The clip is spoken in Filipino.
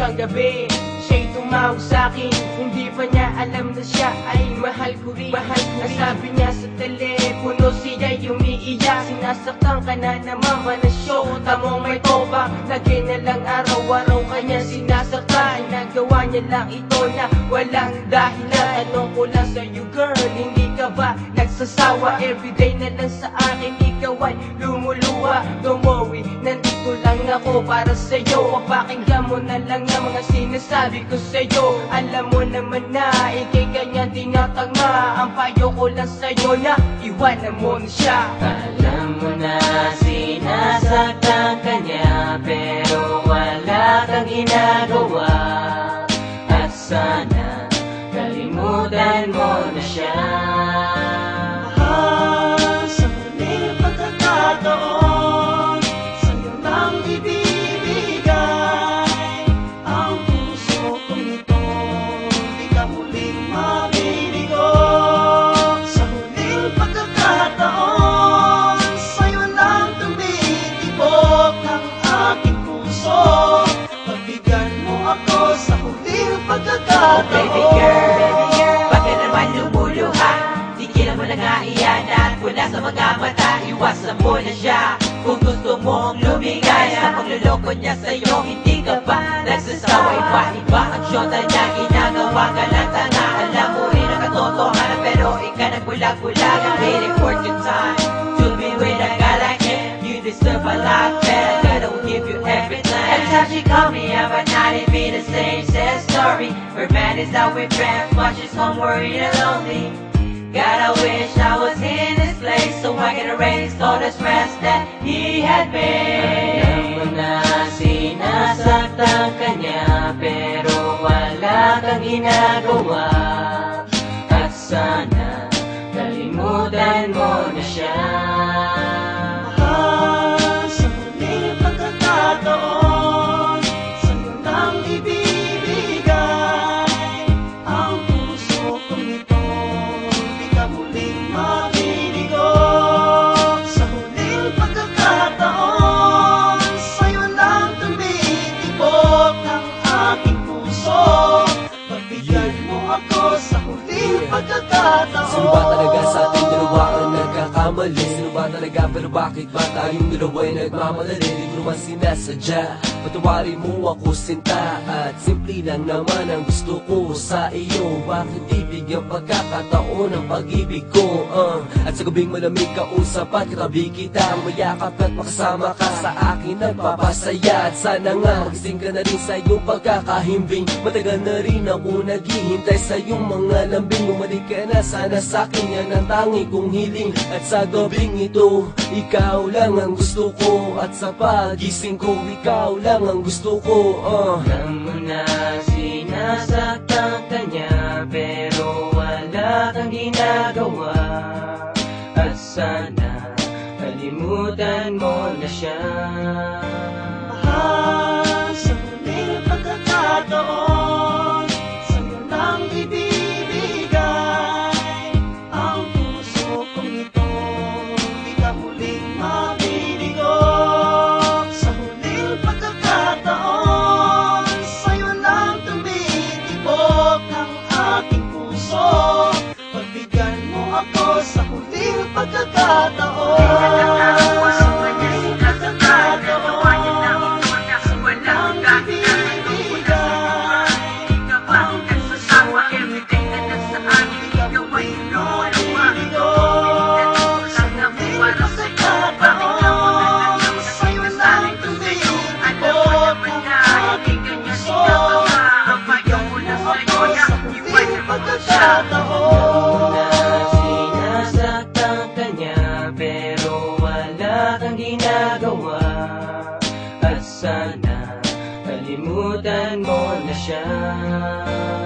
Isang gabi, siya'y tumawag sa'kin. Hindi pa niya alam na siya ay mahal ko rin. Mahal ko rin. Ang sabi niya sa telepono siya'y umiiyak. Sinasaktan ka na naman ba na show. Tamong may toba Lagi na lang araw-araw kanya sinasaktan. Nagawa niya lang ito na walang dahilan. Tanong ko lang sa'yo girl, hindi ka ba nagsasawa? Everyday na lang sa akin ikaw ay lumuluwa. Don't worry, nandito lang ako para sa'yo. Papakinggan mo na lang ang mga sinasabi ko sa'yo. Alam mo naman na ikay kanya tinatanga Ang payo ko lang sa'yo na iwanan mo na siya Alam mo na sinasaktan ka niya Pero wala kang ginagawa. At sana kalimutan mo na siya mga mata Iwasan mo na siya Kung gusto mong lumigay Sa pagluloko niya sa'yo Hindi ka ba nagsasawa Iba-iba ang syota niya Ginagawa ka lang tanga Alam mo rin ang katotohanan Pero ikaw nagbulag-bulag I'm waiting for your time To be with a guy like him You deserve a lot better. Gotta give you everything. Every time she call me night It be the same sad story. Her man is out with friends While she's home worried and lonely. God, I wish I was in this place So I can erase all the stress that he had made Alam mo na sinasaktan Pero wala kang ginagawa pagkakataon Sino ba talaga sa ating dalawa ang nagkakamali? Sino ba talaga? Pero bakit ba tayong dalawa ay nagmamalali? Di ko naman sinasadya. Patawarin mo ako sinta. At simple lang naman ang gusto ko sa iyo. Bakit di bigyan pagkakataon ang pag-ibig ko? Uh. At sa gabing malamig kausap at katabi kita. Mayakap at makasama ka sa akin Nagpapasaya. At sana nga Magising ka na rin sa iyong pagkakahimbing. Matagal na rin ako naghihintay sa iyong mga lambing. Bumalik ka na sana sa akin Yan ang tangi kong hiling. At sa gabing ito. Ikaw lang ang gusto ko At sa pagising ko Ikaw lang ang gusto ko uh. Alam mo na sinasaktan ka Pero wala kang ginagawa. At sana kalimutan mo na siya ako sa huling pagkakataon Música